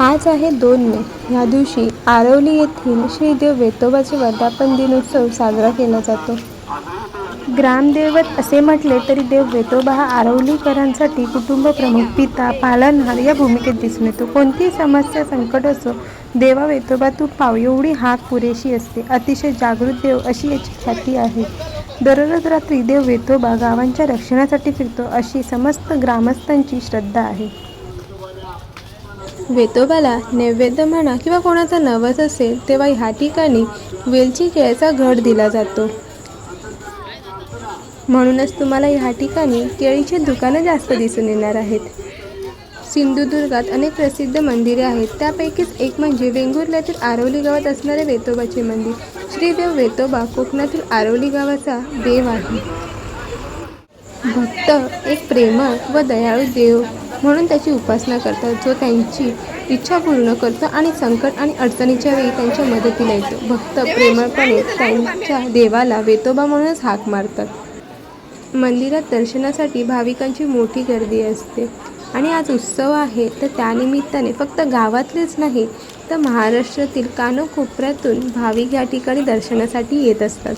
आज आहे दोन मे. ह्या दिवशी आरवली येथील श्रीदेव वेतोबाचे वर्धापन दिनोत्सव साजरा केला जातो. ग्रामदैवत असे म्हटले तरी देव वेतोबा हा आरवलीकरांसाठी कुटुंब प्रमुख पिता पालनहार या भूमिकेत दिसून येतो. कोणतीही समस्या संकट असो देवा वेतोबा तू पाव एवढी हाक पुरेशी असते. अतिशय जागृत देव अशी याची ख्याती आहे. दररोज रात्री देव वेतोबा गावांच्या रक्षणासाठी फिरतो अशी समस्त ग्रामस्थांची श्रद्धा आहे. वेतोबाला नैवेद्य म्हणा किंवा कोणाचा नवस असेल तेव्हा ह्या ठिकाणी वेलची केळ्याचा घट दिला जातो. म्हणूनच तुम्हाला ह्या ठिकाणी केळीचे दुकानं जास्त दिसून येणार आहेत. सिंधुदुर्गात अनेक प्रसिद्ध मंदिरे आहेत. त्यापैकीच एक म्हणजे वेंगुर्ल्यातील आरवली गावात असणारे वेतोबाचे मंदिर. श्रीदेव वेतोबा कोकणातील आरवली गावाचा देव आहे. भक्त एक प्रेमळ व दयाळू देव. म्हणून त्याची उपासना करतात जो त्यांची इच्छा पूर्ण करतो आणि संकट आणि अडचणीच्या वेळी त्यांच्या मदतीला येतो. भक्त प्रेमळपणे त्यांच्या देवाला वेतोबा म्हणूनच हाक मारतात. मंदिरात दर्शनासाठी भाविकांची मोठी गर्दी असते आणि आज उत्सव आहे तर त्यानिमित्ताने फक्त गावातलेच नाही तर महाराष्ट्रातील कानोकोपऱ्यातून भाविक या ठिकाणी दर्शनासाठी येत असतात.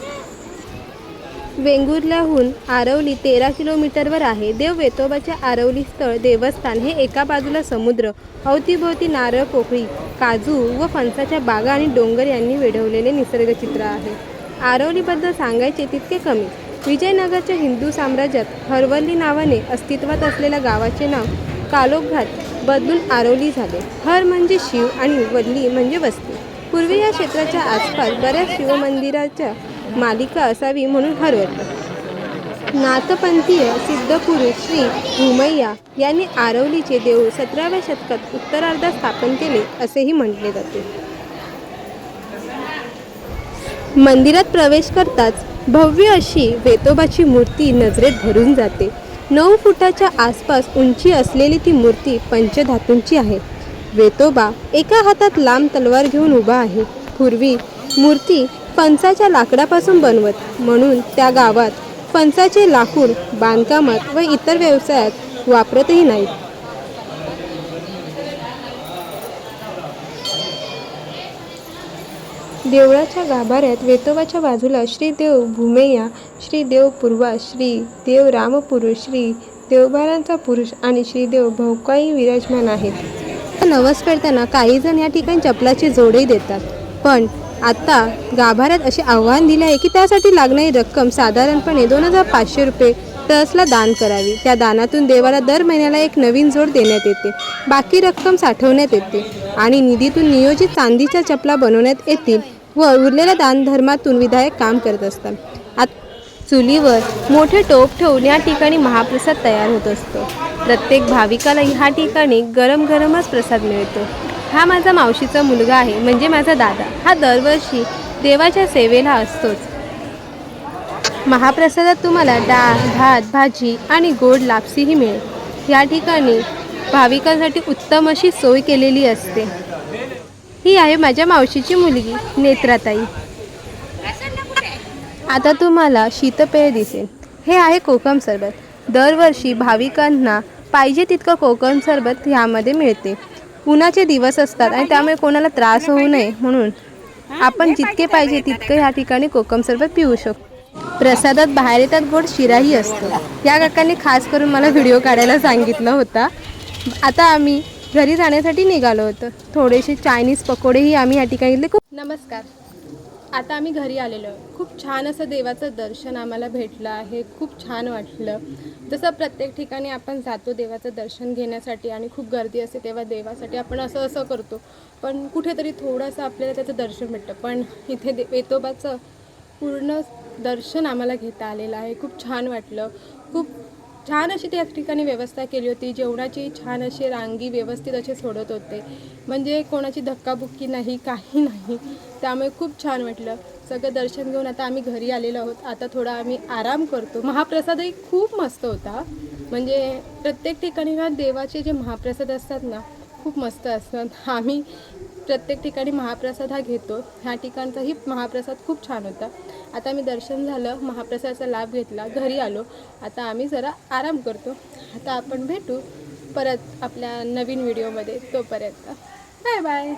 वेंगुर्ल्याहून आरवली तेरा किलोमीटरवर आहे. देव वेतोबाचे आरवली स्थळ देवस्थान हे एका बाजूला समुद्र अवतीभोवती नारळ पोकळी काजू व फणसाच्या बागा आणि डोंगर यांनी वेढवलेले निसर्गचित्र आहे. आरवलीबद्दल सांगायचे तितके कमी. विजयनगरच्या हिंदू साम्राज्यात हरवल्ली नावाने अस्तित्वात असलेल्या गावाचे नाव कालोघात बदलून आरवली झाले. हर म्हणजे शिव आणि वल्ली म्हणजे वस्ती. पूर्वी या क्षेत्राच्या आसपास बऱ्याच शिवमंदिराच्या मालिका असावी म्हणून हरवलं नाथपंथीय सिद्धपुरुष श्री भूमय्या यांनी आरवलीचे देऊळ सतराव्या शतकात उत्तरार्धात स्थापन केले असेही म्हटले जाते. मंदिरात प्रवेश करताच भव्य अशी वेतोबाची मूर्ती नजरेत भरून जाते. नऊ फुटाच्या आसपास उंची असलेली ती मूर्ती पंचधातूंची आहे. वेतोबा एका हातात लांब तलवार घेऊन उभा आहे. पूर्वी मूर्ती फणसाच्या लाकडापासून बनवत. म्हणून त्या गावात फणसाचे लाकूड बांधकामात व इतर व्यवसायात वापरतही नाहीत. देवळाच्या गाभाऱ्यात वेतोबाच्या बाजूला श्री देव भूमेया श्री देव पूर्वा श्री देव रामपुरुष श्री देवबारांचा पुरुष आणि श्री देव भौकाई विराजमान आहेत. नवस करताना काही जण या ठिकाणी चपलाचे जोडही देतात. पण आता गाभाऱ्यात असे आव्हान दिले आहे की त्यासाठी लागणारी रक्कम साधारणपणे दोन हजार पाचशे रुपये ट्रस्टला दान करावी. त्या दानातून देवाला दर महिन्याला एक नवीन जोड देण्यात येते. बाकी रक्कम साठवण्यात येते आणि निधीतून नियोजित चांदीच्या चपला बनवण्यात येतील व उरलेल्या दानधर्मातून विधायक काम करत असतात. आत चुलीवर मोठे टोप ठेवून या ठिकाणी महाप्रसाद तयार होत असतो. प्रत्येक भाविकाला ह्या ठिकाणी गरम गरमच प्रसाद मिळतो. हा माझा मावशीचा मुलगा आहे म्हणजे माझा दादा. हा दरवर्षी देवाच्या सेवेला असतोच. महाप्रसादात तुम्हाला डाळ भात भाजी आणि गोड लापसीही मिळेल. या ठिकाणी भाविकांसाठी उत्तम अशी सोय केलेली असते. ही आहे माझ्या मावशीची मुलगी नेत्राताई. आता तुम्हाला शीतपेय दिसेल. हे आहे कोकम सरबत. दरवर्षी भाविकांना पाहिजे तितकं कोकम सरबत ह्यामध्ये मिळते. उन्हाचे दिवस असतात आणि त्यामुळे कोणाला त्रास होऊ नये म्हणून आपण जितके पाहिजे तितके ह्या ठिकाणी कोकम सरबत पिऊ शकतो. प्रसादात बाहेर येतात गोड शिराही असतो. या काकांनी खास करून मला व्हिडिओ काढायला सांगितलं होता. आता आम्ही घरी जाण्यासाठी निघालो होतो. थोडेसे चायनीज पकोडेही आम्ही या ठिकाणी घेतले खूप नमस्कार. आता आम्ही घरी आलेलो आहे. खूप छान असं देवाचं दर्शन आम्हाला भेटलं आहे. खूप छान वाटलं. जसं प्रत्येक ठिकाणी आपण जातो देवाचं दर्शन घेण्यासाठी आणि खूप गर्दी असते तेव्हा देवासाठी आपण असं असं करतो. पण कुठेतरी थोडंसं आपल्याला त्याचं दर्शन भेटतं. पण इथे दे वेतोबाचं पूर्ण दर्शन आम्हाला घेता आलेलं आहे. खूप छान वाटलं. खूप छान अशी त्या ठिकाणी व्यवस्था केली होती. जेवणाची छान अशी रांगी व्यवस्थित असे सोडत होते. म्हणजे कोणाची धक्काबुक्की नाही काही नाही. त्यामुळे खूप छान वाटलं. सगळं दर्शन घेऊन आता आम्ही घरी आलेलो आहोत. आता थोडा आम्ही आराम करतो. महाप्रसादही खूप मस्त होता. म्हणजे प्रत्येक ठिकाणी ना देवाचे जे महाप्रसाद असतात ना खूप मस्त असतात. आम्ही प्रत्येक ठिकाणी महाप्रसाद हा घेतो. ह्या ठिकाणचाही महाप्रसाद खूप छान होता. आता मी दर्शन झालं महाप्रसादाचा लाभ घेतला घरी आलो. आता आम्ही जरा आराम करतो. आता आपण भेटू परत आपल्या नवीन व्हिडिओमध्ये. तोपर्यंत बाय बाय.